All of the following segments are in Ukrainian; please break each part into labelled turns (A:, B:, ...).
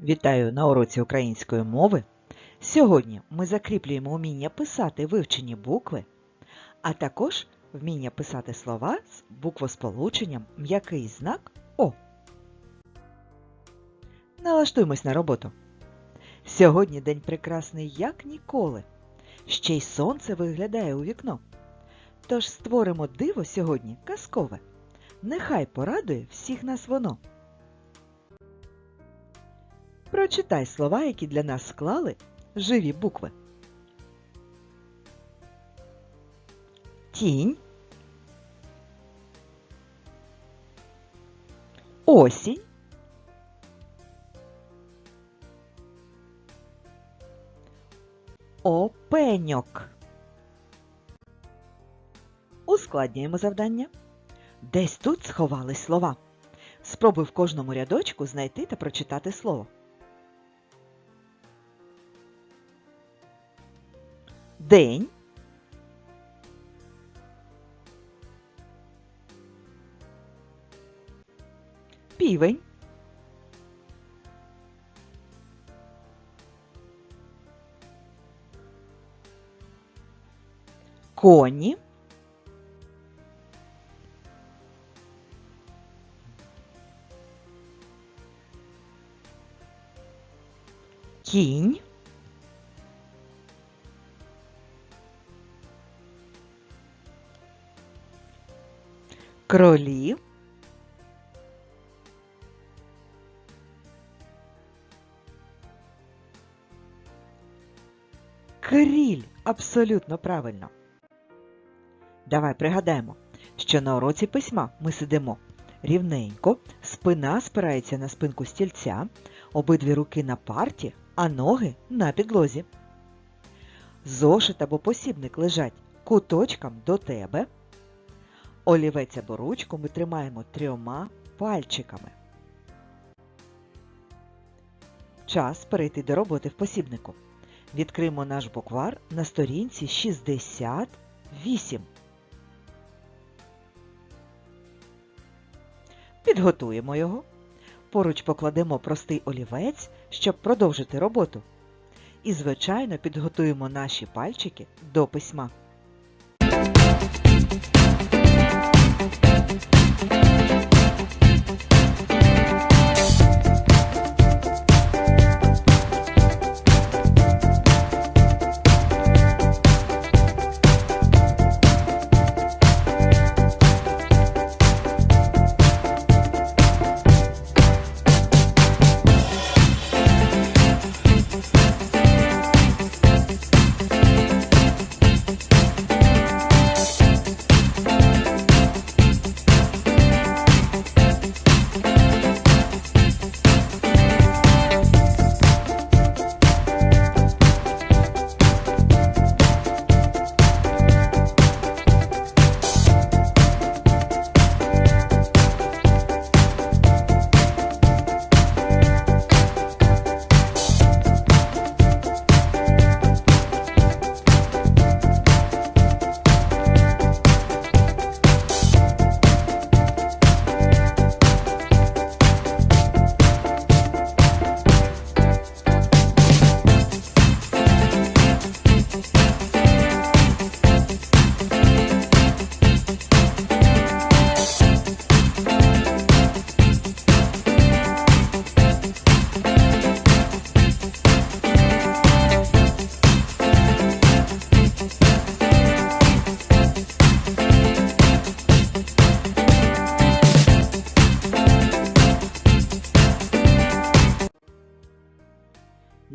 A: Вітаю на уроці української мови. Сьогодні ми закріплюємо вміння писати вивчені букви, а також вміння писати слова з буквосполученням м'який знак О. Налаштуємось на роботу. Сьогодні день прекрасний як ніколи. Ще й сонце виглядає у вікно. Тож створимо диво сьогодні казкове. Нехай порадує всіх нас воно. Прочитай слова, які для нас склали живі букви. Тінь. Осінь. Опеньок. Ускладнюємо завдання. Десь тут сховались слова. Спробуй в кожному рядочку знайти та прочитати слово. День. Півень. Коні. Кролі. Кріль. Абсолютно правильно. Давай пригадаємо, що на уроці письма ми сидимо рівненько, спина спирається на спинку стільця, обидві руки на парті, а ноги на підлозі. Зошит або посібник лежать куточком до тебе. Олівець або ручку ми тримаємо трьома пальчиками. Час перейти до роботи в посібнику. Відкриємо наш буквар на сторінці 68. Підготуємо його. Поруч покладемо простий олівець, щоб продовжити роботу. І, звичайно, підготуємо наші пальчики до письма. Thank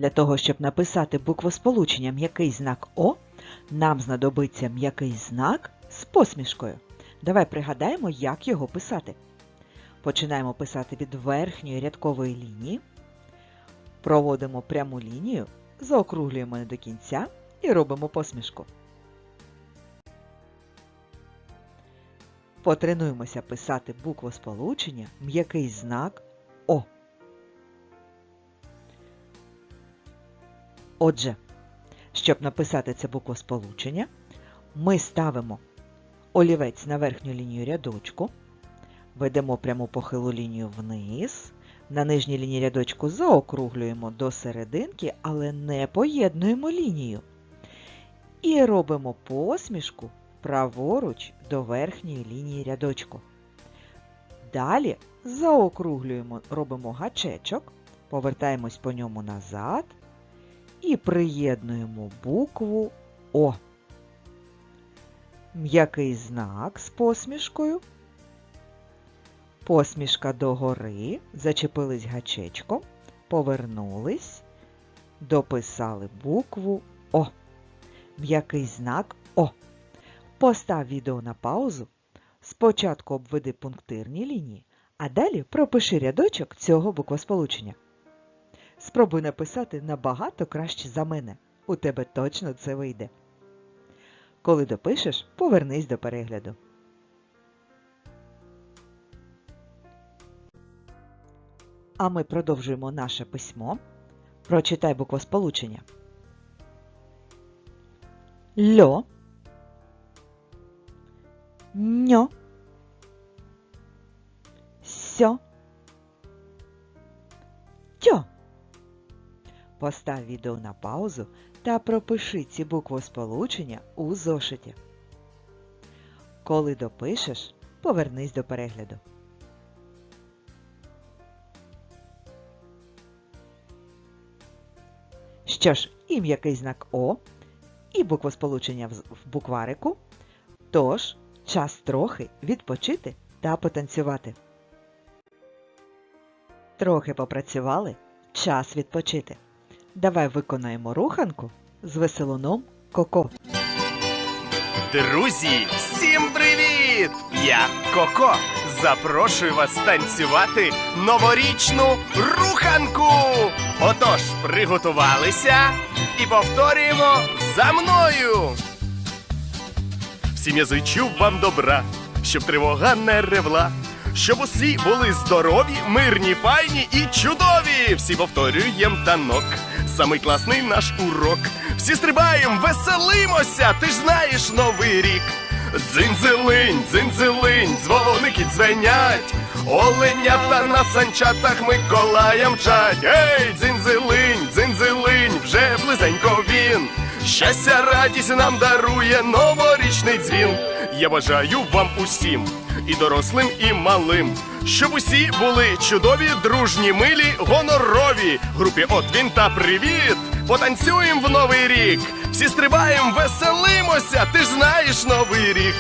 A: Для того, щоб написати буквосполучення м'який знак О, нам знадобиться м'який знак з посмішкою. Давай пригадаємо, як його писати. Починаємо писати від верхньої рядкової лінії, проводимо пряму лінію, заокруглюємо до кінця і робимо посмішку. Потренуємося писати буквосполучення м'який знак О. Отже, щоб написати це буквосполучення, ми ставимо олівець на верхню лінію рядочку, ведемо пряму похилу лінію вниз, На нижній лінії рядочку заокруглюємо до серединки, але не поєднуємо лінію. І робимо посмішку праворуч до верхньої лінії рядочку. Далі заокруглюємо, робимо гачечок, повертаємось по ньому назад і приєднуємо букву О. М'який знак з посмішкою. Посмішка догори, зачепились гачечком, повернулись, дописали букву О. М'який знак О. Постав відео на паузу. Спочатку обведи пунктирні лінії, а далі пропиши рядочок цього буквосполучення. Спробуй написати набагато краще за мене. У тебе точно це вийде. Коли допишеш, повернись до перегляду. А ми продовжуємо наше письмо. Прочитай буквосполучення. Льо. Ньо. Сьо. Тьо. Постав відео на паузу та пропиши ці буквосполучення у зошиті. Коли допишеш, повернись до перегляду. Що ж, і м'який знак О, і буквосполучення в з- в букварику. Тож, час трохи відпочити та потанцювати. Трохи попрацювали, час відпочити. Давай виконаємо руханку з веселуном Коко.
B: Друзі, всім привіт! Я Коко. Запрошую вас танцювати новорічну руханку. Отож, приготувалися і повторюємо за мною. Всім я зичу вам добра, щоб тривога не ревла, щоб усі були здорові, мирні, файні і чудові. Всі повторюєм танок. Самий класний наш урок. Всі стрибаєм, веселимося, ти ж знаєш новий рік. Дзинзелинь, дзинзелинь, дзвоники дзвенять. Оленята на санчатах Миколая мчать. Ей, дзинзелинь, дзинзелинь, вже близенько він. Щастя, радість нам дарує новорічний дзвін. Я бажаю вам усім, і дорослим, і малим, щоб усі були чудові, дружні, милі, гонорові. Групі от він та привіт! Потанцюєм в новий рік. Всі стрибаєм, веселимося, ти ж знаєш новий рік.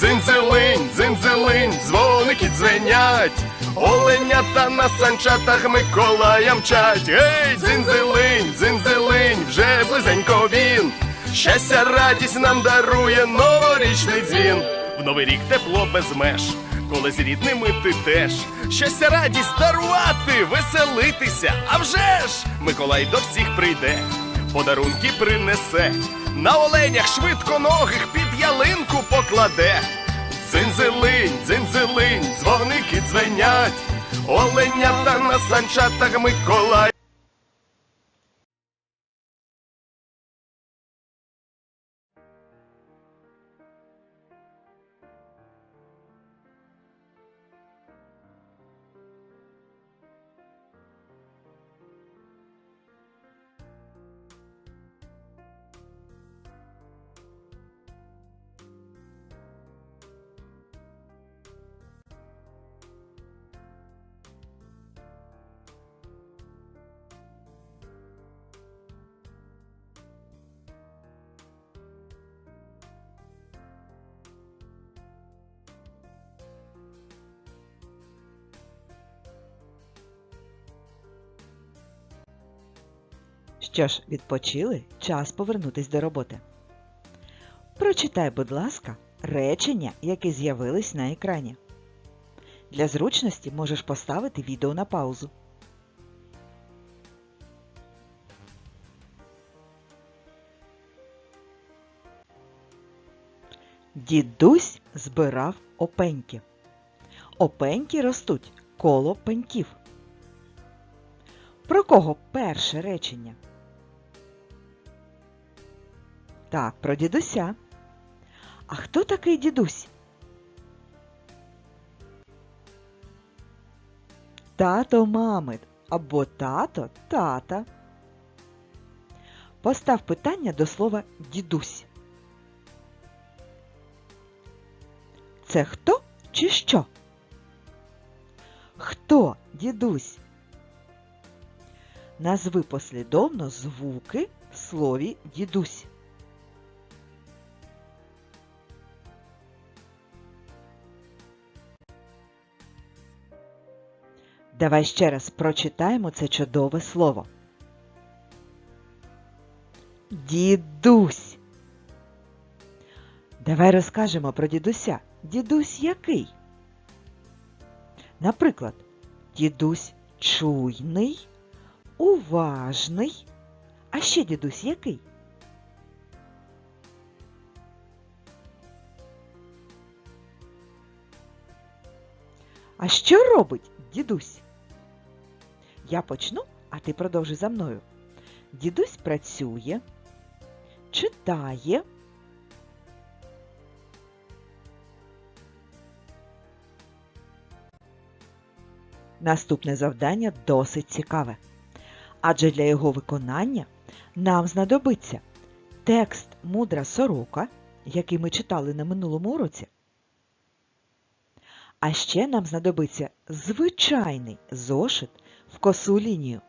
B: Дзинзелинь, дзинзелинь, дзвоники дзвенять. Оленята на санчатах Миколая мчать. Ей, дзинзелинь, дзинзелинь, вже близенько він. Щастя, радість нам дарує новорічний дзвін. В новий рік тепло без меж, коли з рідними ти теж. Щастя, радість дарувати, веселитися. А вже ж Миколай до всіх прийде, подарунки принесе. На оленях швидко ногих під ялинку покладе. Дзинзелинь, дзинзелинь, дзвоники дзвенять. Оленята на санчатах Миколай.
A: Що ж, відпочили? Час повернутись до роботи. Прочитай, будь ласка, речення, які з'явились на екрані. Для зручності можеш поставити відео на паузу. Дідусь збирав опеньки. Опеньки ростуть коло пеньків. Про кого перше речення? Так, про дідуся. А хто такий дідусь? тато мами або тато тата. Постав питання до слова дідусь. Це хто чи що? Хто, дідусь? Назви послідовно звуки в слові дідусь. Давай ще раз прочитаємо це чудове слово. Дідусь. Давай розкажемо про дідуся. Дідусь який? Наприклад, дідусь чуйний, уважний. А ще дідусь який? А що робить дідусь? Я почну, а ти продовжуй за мною. Дідусь працює, читає. Наступне завдання досить цікаве. Адже для його виконання нам знадобиться текст Мудра сорока, який ми читали на минулому уроці. А ще нам знадобиться звичайний зошит в косу лінію.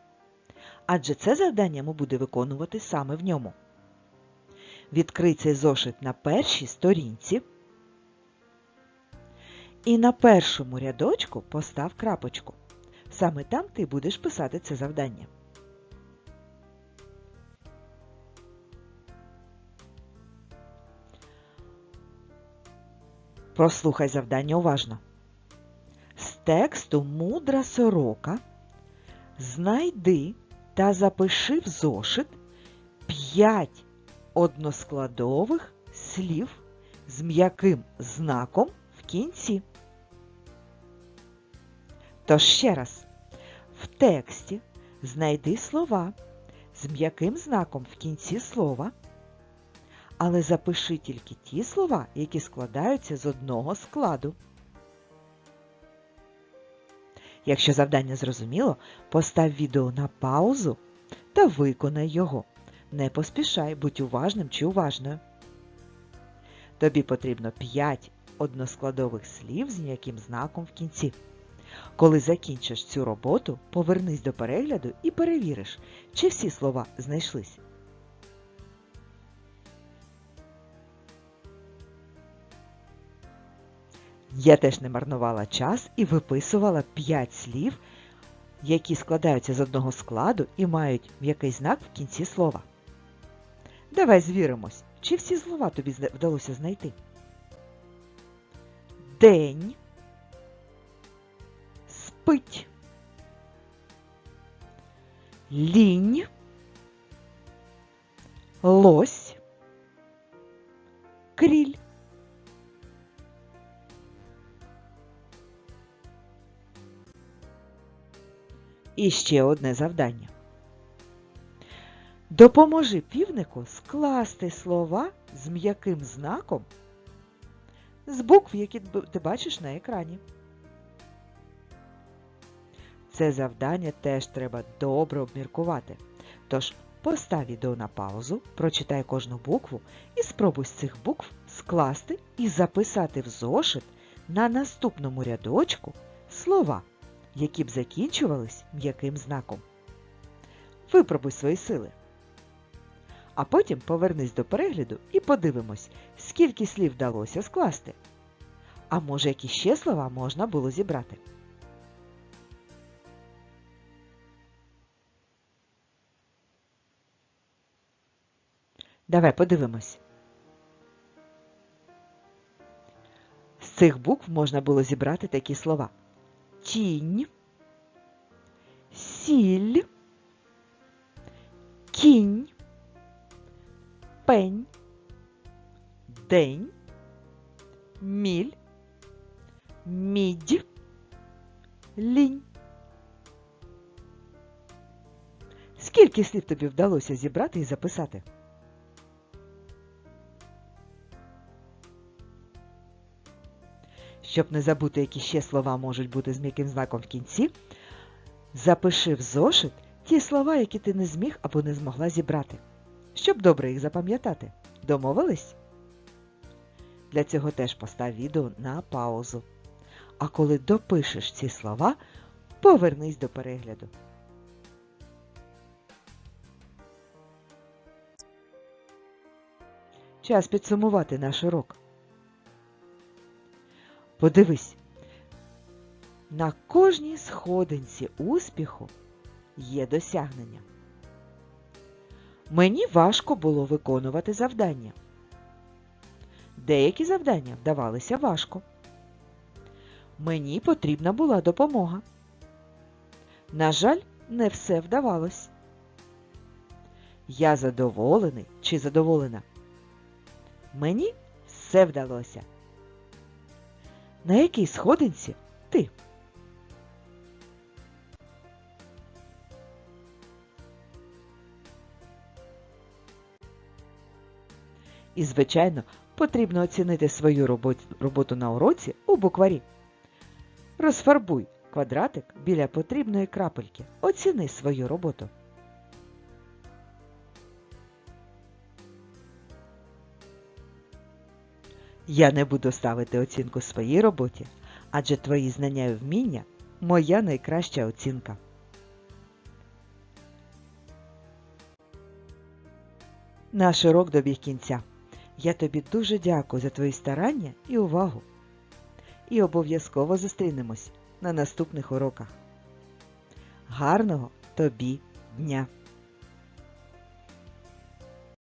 A: Адже це завдання ми буде виконувати саме в ньому. Відкрий цей зошит на першій сторінці. І на першому рядочку постав крапочку. Саме там ти будеш писати це завдання. Прослухай завдання уважно. З тексту мудра сорока знайди та запиши в зошит 5 односкладових слів з м'яким знаком в кінці. Тож ще раз, в тексті знайди слова з м'яким знаком в кінці слова, але запиши тільки ті слова, які складаються з одного складу. Якщо завдання зрозуміло, постав відео на паузу та виконай його. Не поспішай, будь уважним чи уважною. Тобі потрібно 5 односкладових слів з м'яким знаком в кінці. Коли закінчиш цю роботу, повернись до перегляду і перевіриш, чи всі слова знайшлись. Я теж не марнувала час і виписувала 5 слів, які складаються з одного складу і мають м'який знак в кінці слова. Давай звіримось, чи всі слова тобі вдалося знайти. День спить. Лінь. Лось. І ще одне завдання. Допоможи півнику скласти слова з м'яким знаком з букв, які ти бачиш на екрані. Це завдання теж треба добре обміркувати. Тож постав відео на паузу, прочитай кожну букву і спробуй з цих букв скласти і записати в зошит на наступному рядочку слова, які б закінчувались м'яким знаком. Випробуй свої сили. А потім повернись до перегляду і подивимось, скільки слів вдалося скласти. А може, які ще слова можна було зібрати. Давай подивимось. З цих букв можна було зібрати такі слова: тінь, сіль, кінь, пень, день, міль, мідь, лінь. Скільки слів тобі вдалося зібрати і записати? Щоб не забути, які ще слова можуть бути з м'яким знаком в кінці, Запиши в зошит ті слова, які ти не зміг або не змогла зібрати, щоб добре їх запам'ятати. Домовились? Для цього теж постав відео на паузу. А коли допишеш ці слова, повернись до перегляду. Час підсумувати наш урок. Подивись, на кожній сходинці успіху є досягнення. Мені важко було виконувати завдання. Деякі завдання вдавалися важко. Мені потрібна була допомога. На жаль, не все вдавалось. Я задоволений чи задоволена. Мені все вдалося. На якій сходинці ти? І, звичайно, потрібно оцінити свою роботу на уроці у букварі. Розфарбуй квадратик біля потрібної крапельки. Оціни свою роботу. Я не буду ставити оцінку своїй роботі, адже твої знання і вміння моя найкраща оцінка. Наш урок добіг кінця. Я тобі дуже дякую за твої старання і увагу. І обов'язково зустрінемось на наступних уроках. Гарного тобі дня!